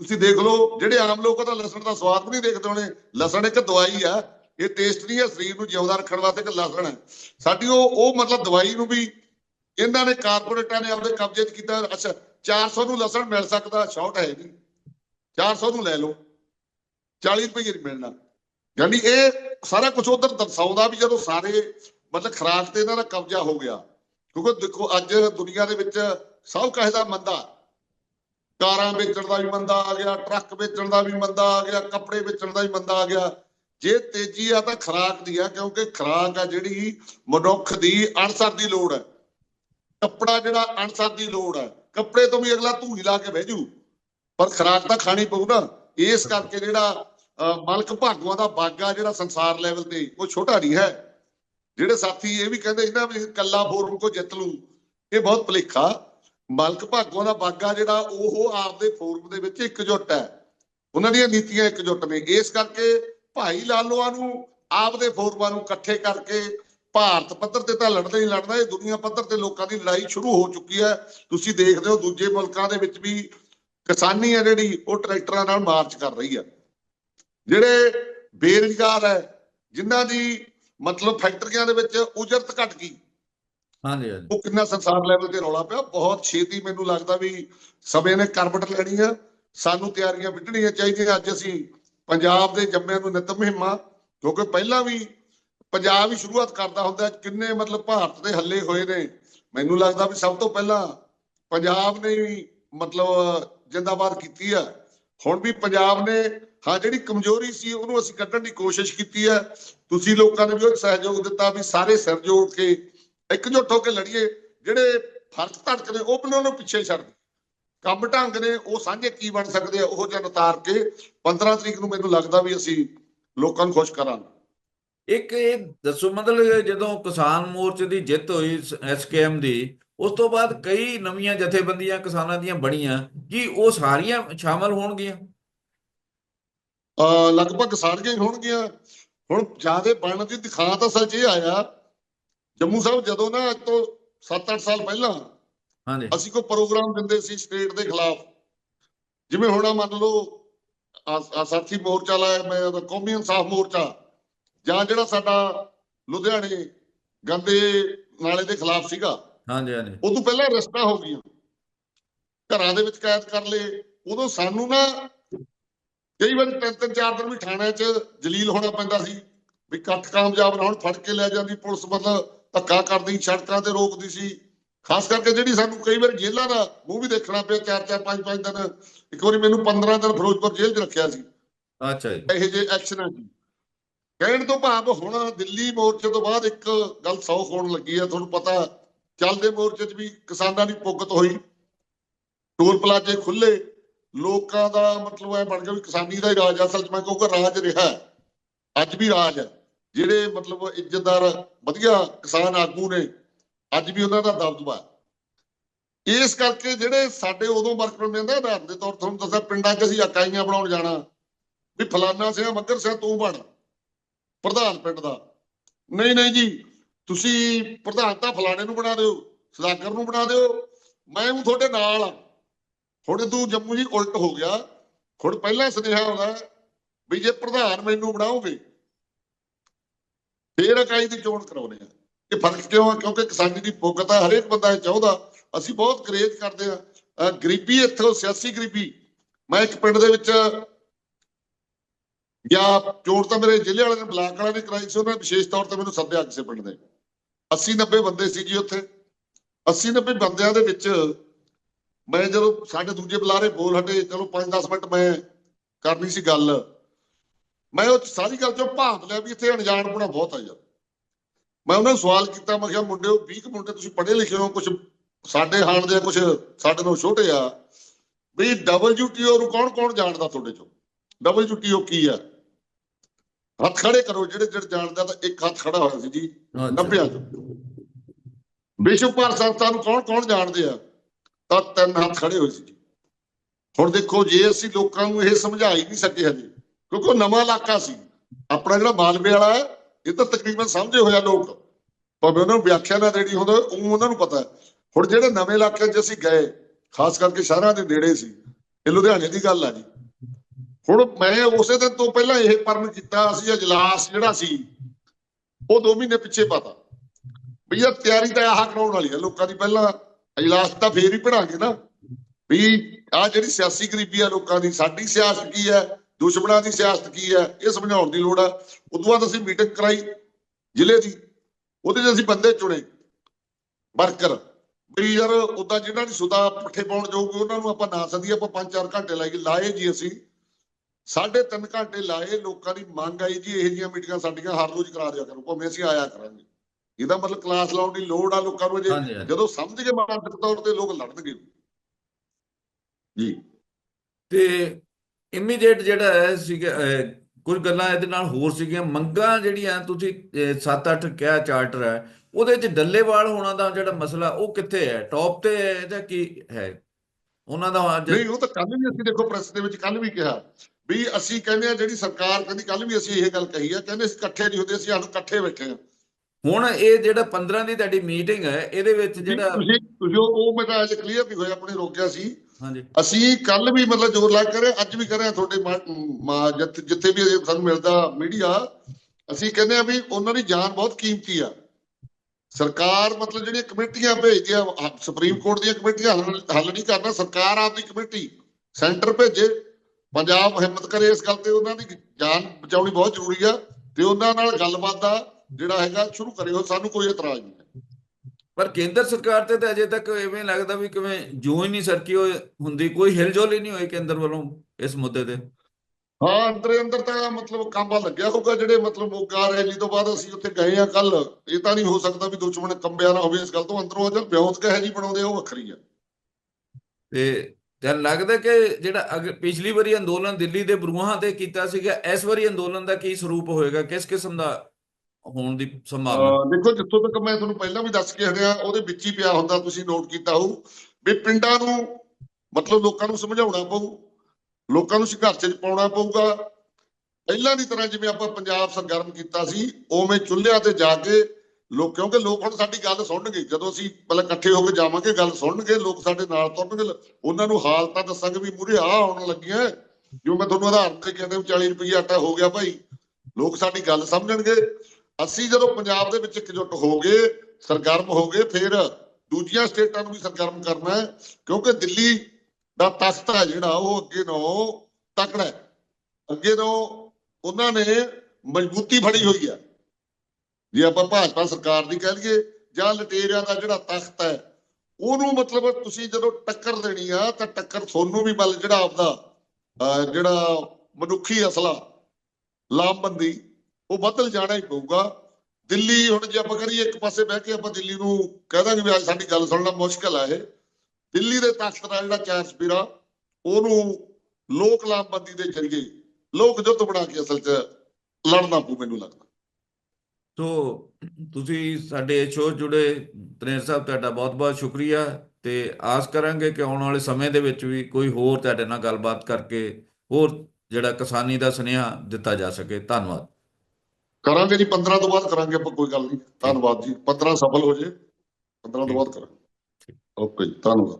ਤੁਸੀਂ ਦੇਖ ਲਓ ਜਿਹੜੇ ਆਮ ਲੋਕ ਤਾਂ ਲਸਣ ਦਾ ਸਵਾਦ ਵੀ ਨਹੀਂ ਦੇਖਦੇ ਹੋਣੇ। ਲਸਣ ਇੱਕ ਦਵਾਈ ਆ ਇਹ ਟੇਸਟ ਨਹੀਂ ਹੈ ਸਰੀਰ ਨੂੰ ਜਿਉਂਦਾ ਰੱਖਣ ਵਾਸਤੇ ਇੱਕ ਲਸਣ ਹੈ ਸਾਡੀ ਉਹ ਉਹ ਮਤਲਬ ਦਵਾਈ ਨੂੰ ਵੀ ਇਹਨਾਂ ਨੇ ਕਾਰਪੋਰੇਟਾਂ ਨੇ ਆਪਦੇ ਕਬਜ਼ੇ 'ਚ ਕੀਤਾ। ਅੱਛਾ 400 ਨੂੰ ਲਸਣ ਮਿਲ ਸਕਦਾ ਸ਼ਾਰਟ ਹੈ ਨਹੀਂ। 400 ਨੂੰ ਲੈ ਲਓ। 40 ਰੁਪਏ ਨਹੀਂ ਮਿਲਣਾ। ਯਾਨੀ ਇਹ ਸਾਰਾ ਕੁਝ ਉਧਰ ਦਰਸਾਉਂਦਾ ਵੀ ਜਦੋਂ ਸਾਰੇ, ਮਤਲਬ ਖਰਾਕ ਤੇ ਇਹਨਾਂ ਦਾ ਕਬਜ਼ਾ ਹੋ ਗਿਆ, ਕਿਉਂਕਿ ਦੇਖੋ ਅੱਜ ਦੁਨੀਆ ਦੇ ਵਿੱਚ ਸਭ ਕਹੇ ਦਾ ਮੰਦਾ। ਕਾਰਾਂ ਵੇਚਣ ਦਾ ਵੀ ਮੰਦਾ ਆ ਗਿਆ, ਟਰੱਕ ਵੇਚਣ ਦਾ ਵੀ ਮੰਦਾ ਆ ਗਿਆ, ਕੱਪੜੇ ਵੇਚਣ ਦਾ ਵੀ ਮੰਦਾ ਆ ਗਿਆ। ਜੇ ਤੇਜ਼ੀ ਆ ਤਾਂ ਖਰਾਕ ਦੀ ਆ, ਕਿਉਂਕਿ ਖਰਾਕ ਆ ਜਿਹੜੀ ਮਨੁੱਖ ਦੀ ਅਣਸਰ ਦੀ ਲੋੜ ਹੈ ਕੱਪੜਾ ਜਿਹੜਾ ਅਣਸਰ ਦੀ ਲੋੜ ਹੈ ਕੱਪੜੇ ਤੋਂ ਵੀ ਅਗਲਾ ਧੂਈ ਲਾ ਕੇ ਬਹਿ ਜੂ। ਪਰ ਖਰਾਕ ਤਾਂ ਖਾਣੀ ਪਊ ਨਾ। ਇਸ ਕਰਕੇ ਜਿਹੜਾ ਮਲਕ ਭਾਗਵਾਂ ਦਾ ਬਾਗਾ ਜਿਹੜਾ ਸੰਸਾਰ ਲੈਵਲ ਤੇ ਉਹ ਛੋਟਾ ਨਹੀਂ ਹੈ। ਜਿਹੜੇ ਸਾਥੀ ਇਹ ਵੀ ਕਹਿੰਦੇ ਸੀ ਨਾ ਵੀ ਕੱਲਾ ਫੋਰਮ ਕੋ ਜਿੱਤ ਲੂ ਇਹ ਬਹੁਤ ਭੁਲੇਖਾ। ਮਲਕ ਭਾਗਵਾਂ ਦਾ ਬਾਗਾ ਜਿਹੜਾ ਉਹ ਆਪਦੇ ਫੋਰਮ ਦੇ ਵਿੱਚ ਇਕਜੁੱਟ ਹੈ। ਉਹਨਾਂ ਦੀਆਂ ਨੀਤੀਆਂ ਇਕਜੁੱਟ ਨੇ। ਇਸ ਕਰਕੇ ਭਾਈ ਲਾਲੋਆਂ ਨੂੰ ਆਪਦੇ ਫੋਰਮਾਂ ਨੂੰ ਇਕੱਠੇ ਕਰਕੇ ਭਾਰਤ ਪੱਧਰ ਤੇ ਤਾਂ ਲੜਦਾ ਹੀ ਲੜਦਾ ਇਹ ਦੁਨੀਆ ਪੱਧਰ ਤੇ ਲੋਕਾਂ ਦੀ ਲੜਾਈ ਸ਼ੁਰੂ ਹੋ ਚੁੱਕੀ ਹੈ। ਤੁਸੀਂ ਦੇਖਦੇ ਹੋ ਦੂਜੇ ਮੁਲਕਾਂ ਦੇ ਵਿੱਚ ਵੀ ਕਿਸਾਨੀ ਆ ਜਿਹੜੀ, ਉਹ ਟਰੈਕਟਰਾਂ ਨਾਲ ਮਾਰਚ ਕਰ ਰਹੀ ਹੈ। ਜਿਹੜੇ ਬੇਰੁਜ਼ਗਾਰ ਹੈ ਜਿਨ੍ਹਾਂ ਦੀ ਮਤਲਬ ਫੈਕਟਰੀਆਂ ਦੇ ਵਿੱਚ ਉਜਰਤ ਘਟ ਗਈ। ਹਾਂਜੀ ਹਾਂਜੀ। ਉਹ ਕਿੰਨਾ ਸੰਸਾਰ ਲੈਵਲ ਤੇ ਰੌਲਾ ਪਿਆ। ਬਹੁਤ ਛੇਤੀ ਮੈਨੂੰ ਲੱਗਦਾ ਵੀ ਸਮੇਂ ਨੇ ਕਰਵਟ ਲੈਣੀ ਆ ਸਾਨੂੰ ਤਿਆਰੀਆਂ ਵਿੱਢਣੀਆਂ ਚਾਹੀਦੀਆਂ। ਅੱਜ ਅਸੀਂ ਪੰਜਾਬ ਦੇ ਜੰਮਿਆਂ ਨੂੰ ਨਿਤ ਮੁਹਿੰਮਾਂ ਕਿਉਂਕਿ ਪਹਿਲਾਂ ਵੀ ਪੰਜਾਬ ਹੀ ਸ਼ੁਰੂਆਤ ਕਰਦਾ ਹੁੰਦਾ। ਕਿੰਨੇ ਮਤਲਬ ਭਾਰਤ ਦੇ ਹੱਲੇ ਹੋਏ ਨੇ। ਮੈਨੂੰ ਲੱਗਦਾ ਵੀ ਸਭ ਤੋਂ ਪਹਿਲਾਂ ਪੰਜਾਬ ਨੇ ਹੀ ਮਤਲਬ ਜਿੰਦਾਬਾਦ ਕੀਤੀ ਆ ਹੁਣ ਵੀ ਪੰਜਾਬ ਨੇ, ਹਾਂ, ਜਿਹੜੀ ਕਮਜ਼ੋਰੀ ਸੀ, ਉਹਨੂੰ ਅਸੀਂ ਕੱਢਣ ਦੀ ਕੋਸ਼ਿਸ਼ ਕੀਤੀ ਹੈ। ਤੁਸੀਂ ਲੋਕਾਂ ਨੇ ਵੀ ਉਹ ਸਹਿਯੋਗ ਦਿੱਤਾ ਵੀ ਸਾਰੇ ਸਿਰ ਜੋੜ ਕੇ ਇਕਜੁੱਟ ਹੋ ਕੇ ਲੜੀਏ। ਜਿਹੜੇ ਫ਼ਰਕ ਧੜਕ ਨੇ, ਉਹ ਬਣਾਉਣ ਨੂੰ ਪਿੱਛੇ ਛੱਡ ਕੰਮ ਢੰਗ ਨੇ, ਉਹ ਸਾਂਝੇ ਕੀ ਬਣ ਸਕਦੇ ਆ, ਉਹ ਜਨ ਉਤਾਰ ਕੇ 15 ਤਰੀਕ ਨੂੰ ਮੈਨੂੰ ਲੱਗਦਾ ਵੀ ਅਸੀਂ ਲੋਕਾਂ ਨੂੰ ਖੁਸ਼ ਕਰਾਂਗੇ। ਇੱਕ ਇਹ ਦੱਸੋ, ਮਤਲਬ ਜਦੋਂ ਕਿਸਾਨ ਮੋਰਚੇ ਦੀ ਜਿੱਤ ਹੋਈ ਐਸਕੇਐਮ ਦੀ ਉਸ ਤੋਂ ਬਾਅਦ ਕਈ ਨਵੀਆਂ ਜਥੇਬੰਦੀਆਂ ਕਿਸਾਨਾਂ ਦੀਆਂ ਬਣੀਆਂ ਕੀ ਉਹ ਸਾਰੀਆਂ ਸ਼ਾਮਲ ਹੋਣਗੀਆਂ? ਅਹ ਲਗਭਗ ਸਾਰੀਆਂ ਹੀ ਹੋਣਗੀਆਂ। ਹੁਣ ਜਿਆਦੇ ਬਣਨ ਦੀ ਦਿਖਾ ਤਾਂ ਸੱਚ ਇਹ ਆਇਆ ਜੰਮੂ ਸਾਹਿਬ ਜਦੋਂ ਨਾ ਅੱਜ ਤੋਂ 7-8 ਸਾਲ ਪਹਿਲਾਂ ਹਾਂਜੀ। ਅਸੀਂ ਕੋਈ ਪ੍ਰੋਗਰਾਮ ਦਿੰਦੇ ਸੀ ਸਟੇਟ ਦੇ ਖਿਲਾਫ। ਜਿਵੇਂ ਹੁਣ ਮੰਨ ਲਓ ਸਾਥੀ ਮੋਰਚਾ ਲਾਇਆ ਮੈਂ ਕੌਮੀ ਇਨਸਾਫ ਮੋਰਚਾ ਜਾਂ ਜਿਹੜਾ ਸਾਡਾ ਲੁਧਿਆਣੇ ਗੰਦੇ ਨਾਲੇ ਦੇ ਖਿਲਾਫ ਸੀਗਾ। ਹਾਂਜੀ ਹਾਂਜੀ। ਉਦੋਂ ਪਹਿਲਾਂ ਰਸਤਾ ਹੋ ਗਈਆਂ। ਘਰਾਂ ਦੇ ਵਿੱਚ ਕੈਦ ਕਰ ਲਏ। ਉਦੋਂ ਸਾਨੂੰ ਨਾ ਕਈ ਵਾਰ ਤਿੰਨ ਤਿੰਨ ਚਾਰ ਦਿਨ ਵੀ ਥਾਣੇ 'ਚ ਜਲੀਲ ਹੋਣਾ ਪੈਂਦਾ ਸੀ ਵੀ ਕੱਟ ਕਾਮਯਾਬ ਨਾ ਹੁਣ ਫੜ ਕੇ ਲੈ ਜਾਂਦੀ ਪੁਲਿਸ ਮਤਲਬ ਧੱਕਾ ਕਰਦੀ ਸੜਕਾਂ ਤੇ ਰੋਕਦੀ ਸੀ। ਖਾਸ ਕਰਕੇ ਜਿਹੜੀ ਸਾਨੂੰ ਕਈ ਵਾਰ ਜੇਲ੍ਹਾਂ ਦਾ ਮੂੰਹ ਵੀ ਦੇਖਣਾ ਪਿਆ ਚਾਰ ਚਾਰ ਪੰਜ ਪੰਜ ਦਿਨ। ਇੱਕ ਵਾਰੀ ਮੈਨੂੰ 15 ਦਿਨ ਫਿਰੋਜ਼ਪੁਰ ਜੇਲ੍ਹ 'ਚ ਰੱਖਿਆ ਸੀ। ਅੱਛਾ ਜੀ। ਇਹੋ ਜਿਹੇ ਐਕਸ਼ਨਾਂ ਦੀ ਕਹਿਣ ਤੋਂ ਭਾਵ ਹੁਣ ਦਿੱਲੀ ਮੋਰਚੇ ਤੋਂ ਬਾਅਦ ਇੱਕ ਗੱਲ ਸੌ ਹੋਣ ਲੱਗੀ ਆ ਤੁਹਾਨੂੰ ਪਤਾ ਚੱਲਦੇ ਮੋਰਚੇ 'ਚ ਵੀ ਕਿਸਾਨਾਂ ਦੀ ਪੁੱਗਤ ਹੋਈ। ਟੋਲ ਪਲਾਜ਼ੇ ਖੁੱਲੇ ਲੋਕਾਂ ਦਾ ਮਤਲਬ ਇਹ ਬਣ ਗਿਆ ਵੀ ਕਿਸਾਨੀ ਦਾ ਹੀ ਰਾਜ ਅਸਲ 'ਚ, ਮੈਂ ਕਹੂੰਗਾ ਰਾਜ ਰਿਹਾ। ਅੱਜ ਵੀ ਰਾਜ ਹੈ। ਜਿਹੜੇ ਮਤਲਬ ਇੱਜ਼ਤਦਾਰ ਵਧੀਆ ਕਿਸਾਨ ਆਗੂ ਨੇ, ਅੱਜ ਵੀ ਉਹਨਾਂ ਦਾ ਦਬਦਬਾ ਇਸ ਕਰਕੇ ਜਿਹੜੇ ਸਾਡੇ ਉਦੋਂ ਵਰਕਰ ਨੇ ਆਧਾਰ ਦੇ ਤੌਰ ਤੁਹਾਨੂੰ ਦੱਸਿਆ ਪਿੰਡਾਂ 'ਚ ਅਸੀਂ ਇਕਾਈਆਂ ਬਣਾਉਣ ਜਾਣਾ। ਵੀ ਫਲਾਨਾ ਸਿੰਘ ਮੱਗਰ ਸਿੰਘ, ਤੂੰ ਬਣ। ਪ੍ਰਧਾਨ ਪਿੰਡ ਦਾ। ਨਹੀਂ ਨਹੀਂ ਜੀ ਤੁਸੀਂ ਪ੍ਰਧਾਨ ਤਾਂ ਫਲਾਣੇ ਨੂੰ ਬਣਾ ਦਿਓ, ਸਦਾਗਰ ਨੂੰ ਬਣਾ ਦਿਓ, ਮੈਂ ਵੀ ਤੁਹਾਡੇ ਨਾਲ ਆ। ਹੁਣ ਤੂੰ ਜੰਮੂ ਜੀ ਉਲਟ ਹੋ ਗਿਆ। ਹੁਣ ਪਹਿਲਾਂ ਸੁਨੇਹਾ ਆਉਂਦਾ ਵੀ ਜੇ ਪ੍ਰਧਾਨ ਮੈਨੂੰ ਬਣਾਓਗੇ, ਫੇਰ ਇਕਾਈ ਦੀ ਚੋਣ ਕਰਾਉਣੇ ਆ। ਇਹ ਫ਼ਰਕ ਕਿਉਂ ਆ? ਕਿਉਂਕਿ ਕਿਸਾਨੀ ਦੀ ਭੁੱਖ ਤਾਂ ਹਰੇਕ ਬੰਦਾ ਇਹ ਚਾਹੁੰਦਾ। ਅਸੀਂ ਬਹੁਤ ਗਰੇਜ ਕਰਦੇ ਆ। ਗਰੀਬੀ ਇੱਥੋਂ, ਸਿਆਸੀ ਗਰੀਬੀ। ਮੈਂ ਇੱਕ ਪਿੰਡ ਦੇ ਵਿੱਚ ਜਾਂ ਚੋਣ ਤਾਂ ਮੇਰੇ ਜ਼ਿਲ੍ਹੇ ਵਾਲੇ ਨੇ, ਬਲਾਕ ਵਾਲਿਆਂ ਨੇ ਕਰਾਈ ਸੀ, ਉਹਨਾਂ ਨੇ ਵਿਸ਼ੇਸ਼ ਤੌਰ ਤੇ ਮੈਨੂੰ ਸੱਦਿਆ ਕਿਸੇ ਪਿੰਡ ਦੇ 80 90 ਬੰਦੇ ਸੀ ਜੀ ਉੱਥੇ। 80 90 ਬੰਦਿਆਂ ਦੇ ਵਿੱਚ ਮੈਂ ਜਦੋਂ ਸਾਡੇ ਦੂਜੇ ਬੁਲਾਰੇ ਬੋਲ ਹਟੇ, ਚਲੋ 5-10 ਮਿੰਟ ਮੈਂ ਕਰਨੀ ਸੀ ਗੱਲ। ਮੈਂ ਉਹ ਸਾਰੀ ਗੱਲ ਚੋਂ ਭਾਂਤ ਲਿਆ ਵੀ ਇੱਥੇ ਅਣਜਾਣਪੁਣਾ ਬਹੁਤ ਆ ਯਾਰ। ਮੈਂ ਉਹਨਾਂ ਨੂੰ ਸਵਾਲ ਕੀਤਾ, ਮੈਂ ਕਿਹਾ, ਮੁੰਡਿਓ 20 ਕੁ ਮੁੰਡੇ ਤੁਸੀਂ ਪੜ੍ਹੇ ਲਿਖੇ ਹੋ ਕੁਝ ਸਾਡੇ ਹਾਣ ਦੇ ਕੁਝ ਸਾਡੇ ਨਾਲੋਂ ਛੋਟੇ ਆ। ਵੀ WTO ਨੂੰ ਕੌਣ ਕੌਣ ਜਾਣਦਾ ਤੁਹਾਡੇ ਚੋਂ? WTO ਕੀ ਆ? ਹੱਥ ਖੜੇ ਕਰੋ ਜਿਹੜੇ ਜਿਹੜੇ ਜਾਣਦਾ ਤਾਂ ਇੱਕ ਹੱਥ ਖੜਾ ਹੋਇਆ ਸੀ ਜੀ 90 ਚੋਂ ਵਿਸ਼ਵ ਭਾਰਤ ਸੰਸਥਾ ਨੂੰ ਕੌਣ ਕੌਣ ਜਾਣਦੇ ਆ? ਤਾਂ ਤਿੰਨ ਹੱਥ ਖੜੇ ਹੋਏ ਸੀ ਜੀ। ਹੁਣ ਦੇਖੋ ਜੇ ਅਸੀਂ ਲੋਕਾਂ ਨੂੰ ਇਹ ਸਮਝਾ ਹੀ ਨਹੀਂ ਸਕੇ ਹਜੇ ਕਿਉਂਕਿ ਉਹ ਨਵਾਂ ਇਲਾਕਾ ਸੀ ਆਪਣਾ ਜਿਹੜਾ ਮਾਲਵੇ ਵਾਲਾ ਹੈ ਇਹ ਤਾਂ ਤਕਰੀਬਨ ਸਮਝੇ ਹੋਇਆ ਲੋਕ। ਭਾਵੇਂ ਉਹਨਾਂ ਨੂੰ ਵਿਆਖਿਆ ਨਾ ਦੇਣੀ ਹੁੰਦਾ ਉਹ ਉਹਨਾਂ ਨੂੰ ਪਤਾ ਹੁਣ ਜਿਹੜੇ ਨਵੇਂ ਇਲਾਕਿਆਂ 'ਚ ਅਸੀਂ ਗਏ ਖਾਸ ਕਰਕੇ ਸ਼ਹਿਰਾਂ ਦੇ ਨੇੜੇ ਸੀ ਇਹ ਲੁਧਿਆਣੇ ਦੀ ਗੱਲ ਆ ਜੀ। ਹੁਣ ਮੈਂ ਉਸੇ ਦਿਨ ਤੋਂ ਪਹਿਲਾਂ ਇਹ ਪਰਨ ਕੀਤਾ ਅਸੀਂ ਅਜਲਾਸ ਜਿਹੜਾ ਸੀ, ਉਹ 2 ਮਹੀਨੇ ਪਿੱਛੇ ਪਤਾ। ਵੀ ਇਹ ਤਿਆਰੀ ਤਾਂ ਆਹ ਕਰਾਉਣ ਵਾਲੀ ਹੈ ਲੋਕਾਂ ਦੀ ਪਹਿਲਾਂ ਅਜਲਾਸ ਤਾਂ ਫੇਰ ਹੀ ਪੜਾਂਗੇ ਨਾ। ਵੀ ਆ ਜਿਹੜੀ ਸਿਆਸੀ ਗਰੀਬੀ ਆ ਲੋਕਾਂ ਦੀ, ਸਾਡੀ ਸਿਆਸਤ ਕੀ ਹੈ ਦੁਸ਼ਮਣਾਂ ਦੀ ਸਿਆਸਤ ਕੀ ਹੈ ਇਹ ਸਮਝਾਉਣ ਦੀ ਲੋੜ ਆ। ਉਦੋਂ ਬਾਅਦ ਅਸੀਂ ਮੀਟਿੰਗ ਕਰਾਈ ਜ਼ਿਲ੍ਹੇ ਦੀ, ਉਹਦੇ 'ਚ ਅਸੀਂ ਬੰਦੇ ਚੁਣੇ, ਵਰਕਰ। ਵੀ ਯਾਰ ਉਦਾਂ ਜਿਹਨਾਂ ਦੀ ਸੁਦਾ ਪੱਠੇ ਪਾਉਣ ਜੋਗੇ, ਉਹਨਾਂ ਨੂੰ ਆਪਾਂ ਨਾ ਸਦੀਏ, ਆਪਾਂ 5-4 ਘੰਟੇ ਲਾਏ ਲਾਏ ਜੀ ਅਸੀਂ। ਸਾਢੇ ਤਿੰਨ ਘੰਟੇ ਲਾਏ ਲੋਕਾਂ ਦੀ ਮੰਗ ਆਈ ਜੀ ਇਹ ਜਿਹੀਆਂ ਮੀਟਿੰਗਾਂ ਸਾਡੀਆਂ ਹਰ ਰੋਜ਼ ਕਰਾ ਦਿਆ ਕਰੋ ਭਾਵੇਂ ਅਸੀਂ ਆਇਆ ਕਰਾਂਗੇ। ਇਹਦਾ ਮਤਲਬ ਕਲਾਸ ਲਾਉਣ ਦੀ ਲੋੜ ਆ ਲੋਕਾਂ ਨੂੰ ਜੇ। ਜਦੋਂ ਸਮਝ ਕੇ ਮਾਨਸਿਕ ਤੌਰ ਤੇ ਲੋਕ ਲੜਨਗੇ। ਜੀ। ਤੇ ਇਮੀਡੀਏਟ ਜਿਹੜਾ ਹੈ ਸੀਗਾ ਕੁਝ ਗੱਲਾਂ ਇਹਦੇ ਨਾਲ ਹੋਰ ਸੀਗੀਆਂ। ਮੰਗਾਂ ਜਿਹੜੀਆਂ ਤੁਸੀਂ 7-8 ਕਿਹਾ ਚਾਰਟਰ ਹੈ ਉਹਦੇ ਚ ਡੱਲੇਵਾਲ ਹੋਣਾ ਦਾ ਜਿਹੜਾ ਮਸਲਾ ਉਹ ਕਿੱਥੇ ਹੈ? ਟੌਪ ਤੇ ਹੈ ਜਾਂ ਕੀ ਹੈ? ਉਹਨਾਂ ਦਾ ਅੱਜ ਨਹੀਂ ਉਹ ਤਾਂ ਕੱਲ ਵੀ ਅਸੀਂ ਦੇਖੋ ਪ੍ਰੈਸ ਦੇ ਵਿੱਚ ਕੱਲ ਵੀ ਕਿਹਾ। ਵੀ ਅਸੀਂ ਕਹਿੰਦੇ ਆ ਜਿਹੜੀ ਸਰਕਾਰ ਕਹਿੰਦੀ ਕੱਲ ਵੀ ਅਸੀਂ ਇਹ ਗੱਲ ਕਹੀ ਆ ਕਹਿੰਦੇ ਅਸੀਂ ਇਕੱਠੇ ਨਹੀਂ ਹੁੰਦੇ ਅਸੀਂ ਸਾਨੂੰ ਇਕੱਠੇ ਬੈਠੇ ਆ ਹੁਣ ਇਹ ਜਿਹੜਾ 15 ਦੀ ਤੁਹਾਡੀ ਮੀਟਿੰਗ ਹੈ ਇਹਦੇ ਵਿੱਚ ਜਿਹੜਾ ਤੁਸੀਂ ਤੁਸੀਂ ਉਹ ਮੇਰਾ ਅੱਜ ਕਲੀਅਰ ਨਹੀਂ ਹੋਇਆ ਆਪਣੇ ਰੋਕਿਆ ਸੀ। ਹਾਂਜੀ। ਅਸੀਂ ਕੱਲ ਵੀ ਮਤਲਬ ਜ਼ੋਰ ਲਾ ਕੇ ਰਹੇ ਅੱਜ ਵੀ ਕਰ ਰਹੇ ਹਾਂ ਤੁਹਾਡੇ ਜਿੱਥੇ ਵੀ ਸਾਨੂੰ ਮਿਲਦਾ ਮੀਡੀਆ ਅਸੀਂ ਕਹਿੰਦੇ ਆ ਵੀ ਉਹਨਾਂ ਦੀ ਜਾਨ ਬਹੁਤ ਕੀਮਤੀ ਆ। ਸਰਕਾਰ ਮਤਲਬ ਜਿਹੜੀਆਂ ਕਮੇਟੀਆਂ ਭੇਜਦੀ ਆ ਹ- ਸੁਪਰੀਮ ਕੋਰਟ ਦੀਆਂ ਕਮੇਟੀਆਂ ਹੱਲ ਹੱਲ ਨਹੀਂ ਕਰਨਾ ਸਰਕਾਰ ਆਪਦੀ ਕਮੇਟੀ ਸੈਂਟਰ ਭੇਜੇ। ਪੰਜਾਬ ਹਿੰਮਤ ਕਰੇ ਇਸ ਗੱਲ ਤੇ ਉਹਨਾਂ ਦੀ ਜਾਨ ਬਚਾਉਣੀ ਬਹੁਤ ਜ਼ਰੂਰੀ ਆ ਤੇ ਉਹਨਾਂ ਨਾਲ ਗੱਲਬਾਤ ਦਾ ਜਿਹੜਾ ਹੈਗਾ ਸ਼ੁਰੂ ਕਰਿਓ ਸਾਨੂੰ ਕੋਈ ਇਤਰਾਜ਼ ਨਹੀਂ ਪਰ ਕੇਂਦਰ ਸਰਕਾਰ ਤੇ ਤਾਂ ਅਜੇ ਤੱਕ ਐਵੇਂ ਲੱਗਦਾ ਵੀ ਕਿਵੇਂ ਜੂ ਹੀ ਨਹੀਂ ਸਰਕੀ ਹੋਈ ਹੁੰਦੀ ਕੋਈ ਹਿਲਜੁਲ ਹੀ ਨਹੀਂ ਹੋਈ ਕੇਂਦਰ ਵੱਲੋਂ ਇਸ ਮੁੱਦੇ ਤੇ। ਹਾਂ ਅੰਦਰੇ ਅੰਦਰ ਤਾਂ ਮਤਲਬ ਕਾਂਬਾ ਲੱਗਿਆ ਹੋਊਗਾ ਜਿਹੜੇ ਮਤਲਬ ਮੋਗਾ ਰੈਲੀ ਤੋਂ ਬਾਅਦ ਅਸੀਂ ਉੱਥੇ ਗਏ ਆ ਕੱਲ ਇਹ ਤਾਂ ਨਹੀਂ ਹੋ ਸਕਦਾ ਵੀ ਦੁਸ਼ਮਣ ਕੰਬਿਆ ਨਾ ਹੋਵੇ ਇਸ ਗੱਲ ਤੋਂ ਅੰਦਰੋਂ ਜਦ ਬਿਉਂਤ ਕਹੇ ਜੀ ਬਣਾਉਂਦੇ ਉਹ ਵੱਖਰੀ ਆ। ਤੇ ਤੈਨੂੰ ਲੱਗਦਾ ਕਿ ਜਿਹੜਾ ਪਿਛਲੀ ਵਾਰੀ ਅੰਦੋਲਨ ਦਿੱਲੀ ਦੇ ਬਰੂਹਾਂ ਤੇ ਕੀਤਾ ਸੀਗਾ, ਇਸ ਵਾਰੀ ਅੰਦੋਲਨ ਦਾ ਕੀ ਸਰੂਪ ਹੋਏਗਾ? ਕਿਸ ਕਿਸਮ ਦਾ ਹੋਣ ਦੀ ਸੰਭਾਵਨਾ? ਦੇਖੋ, ਜਿੱਥੋਂ ਤੱਕ ਮੈਂ ਤੁਹਾਨੂੰ ਪਹਿਲਾਂ ਵੀ ਦੱਸ ਕੇ ਹਟਿਆ, ਉਹਦੇ ਵਿੱਚ ਹੀ ਪਿਆ ਹੁੰਦਾ, ਤੁਸੀਂ ਨੋਟ ਕੀਤਾ ਹੋਊ, ਵੀ ਪਿੰਡਾਂ ਨੂੰ ਮਤਲਬ ਲੋਕਾਂ ਨੂੰ ਸਮਝਾਉਣਾ ਪਊ, ਲੋਕਾਂ ਨੂੰ ਸੰਘਰਸ਼ 'ਚ ਪਾਉਣਾ ਪਊਗਾ। ਪਹਿਲਾਂ ਦੀ ਤਰ੍ਹਾਂ ਜਿਵੇਂ ਆਪਾਂ ਪੰਜਾਬ ਸਰਗਰਮ ਕੀਤਾ ਸੀ, ਉਵੇਂ ਚੁੱਲ੍ਹਿਆਂ ਤੇ ਜਾ ਕੇ ਲੋਕ ਕਿਉਂਕਿ ਲੋਕ ਹੁਣ ਸਾਡੀ ਗੱਲ ਸੁਣਨਗੇ। ਜਦੋਂ ਅਸੀਂ ਪਹਿਲਾਂ ਇਕੱਠੇ ਹੋ ਕੇ ਜਾਵਾਂਗੇ, ਗੱਲ ਸੁਣਨਗੇ, ਲੋਕ ਸਾਡੇ ਨਾਲ ਤੁਰਨਗੇ। ਉਹਨਾਂ ਨੂੰ ਹਾਲਤਾਂ ਦੱਸਾਂਗੇ ਵੀ ਮੂਰੇ ਆ ਆਉਣ ਲੱਗੀਆਂ। ਜੋ ਮੈਂ ਤੁਹਾਨੂੰ ਉਦਾਹਰਨ ਤੇ ਕਹਿੰਦੇ 40 ਰੁਪਏ ਆਟਾ ਹੋ ਗਿਆ ਭਾਈ, ਲੋਕ ਸਾਡੀ ਗੱਲ ਸਮਝਣਗੇ। ਅਸੀਂ ਜਦੋਂ ਪੰਜਾਬ ਦੇ ਵਿੱਚ ਇਕਜੁੱਟ ਹੋ ਗਏ, ਸਰਗਰਮ ਹੋ ਗਏ, ਫਿਰ ਦੂਜੀਆਂ ਸਟੇਟਾਂ ਨੂੰ ਵੀ ਸਰਗਰਮ ਕਰਨਾ ਹੈ। ਕਿਉਂਕਿ ਦਿੱਲੀ ਦਾ ਤਖਤ ਹੈ ਜਿਹੜਾ, ਉਹ ਅੱਗੇ ਨਾਲੋਂ ਤਕੜਾ ਹੈ। ਅੱਗੇ ਨਾਲੋਂ ਉਹਨਾਂ ਨੇ ਮਜ਼ਬੂਤੀ ਫੜੀ ਹੋਈ ਹੈ। ਜੇ ਆਪਾਂ ਭਾਜਪਾ ਸਰਕਾਰ ਦੀ ਕਹਿ ਲਈਏ, ਜਾਂ ਲਟੇਰਿਆਂ ਦਾ ਜਿਹੜਾ ਤਖਤ ਹੈ, ਉਹਨੂੰ ਮਤਲਬ ਤੁਸੀਂ ਜਦੋਂ ਟੱਕਰ ਦੇਣੀ ਆ, ਤਾਂ ਟੱਕਰ ਤੁਹਾਨੂੰ ਵੀ ਬਲ ਜਿਹੜਾ ਆਪਦਾ ਜਿਹੜਾ ਮਨੁੱਖੀ ਅਸਲਾ, ਲਾਮਬੰਦੀ, ਉਹ ਬਦਲ ਜਾਣਾ ਹੀ ਪਊਗਾ। ਦਿੱਲੀ ਹੁਣ ਜੇ ਆਪਾਂ ਕਰੀਏ, ਇੱਕ ਪਾਸੇ ਬਹਿ ਕੇ ਆਪਾਂ ਦਿੱਲੀ ਨੂੰ ਕਹਿ ਦਾਂਗੇ ਵੀ ਅੱਜ ਸਾਡੀ ਗੱਲ ਸੁਣਨਾ ਮੁਸ਼ਕਲ ਆ ਇਹ। ਦਿੱਲੀ ਦੇ ਤਖਤ ਦਾ ਜਿਹੜਾ ਚਾਰ ਸਪੀਰਾ, ਉਹਨੂੰ ਲੋਕ ਲਾਮਬੰਦੀ ਦੇ ਜ਼ਰੀਏ, ਲੋਕ ਜੁੱਤ ਬਣਾ ਕੇ ਅਸਲ 'ਚ ਲੜਨਾ ਪਊ, ਮੈਨੂੰ ਲੱਗਦਾ। ਸੋ ਤੁਸੀਂ ਸਾਡੇ ਸ਼ੋਅ ਜੁੜੇ ਤਨੇਰ ਸਾਹਿਬ ਤੁਹਾਡਾ ਬਹੁਤ-ਬਹੁਤ ਸ਼ੁਕਰੀਆ ਤੇ ਆਸ ਕਰਾਂਗੇ ਕਿ ਆਉਣ ਵਾਲੇ ਸਮੇਂ ਦੇ ਵਿੱਚ ਵੀ ਕੋਈ ਹੋਰ ਤੁਹਾਡੇ ਨਾਲ ਗੱਲਬਾਤ ਕਰਕੇ ਹੋਰ ਜਿਹੜਾ ਕਿਸਾਨੀ ਦਾ ਸੁਨੇਹਾ ਦਿੱਤਾ ਜਾ ਸਕੇ। ਧੰਨਵਾਦ। ਕਰਾਂਗੇ ਜੀ 15 ਤੋਂ ਬਾਅਦ ਕਰਾਂਗੇ ਆਪਾਂ ਕੋਈ ਗੱਲ ਨਹੀਂ। ਧੰਨਵਾਦ ਜੀ। 15 ਸਫਲ ਹੋ ਜੇ 15 ਤੋਂ ਬਾਅਦ ਕਰਾਂਗੇ। ਓਕੇ ਜੀ ਧੰਨਵਾਦ।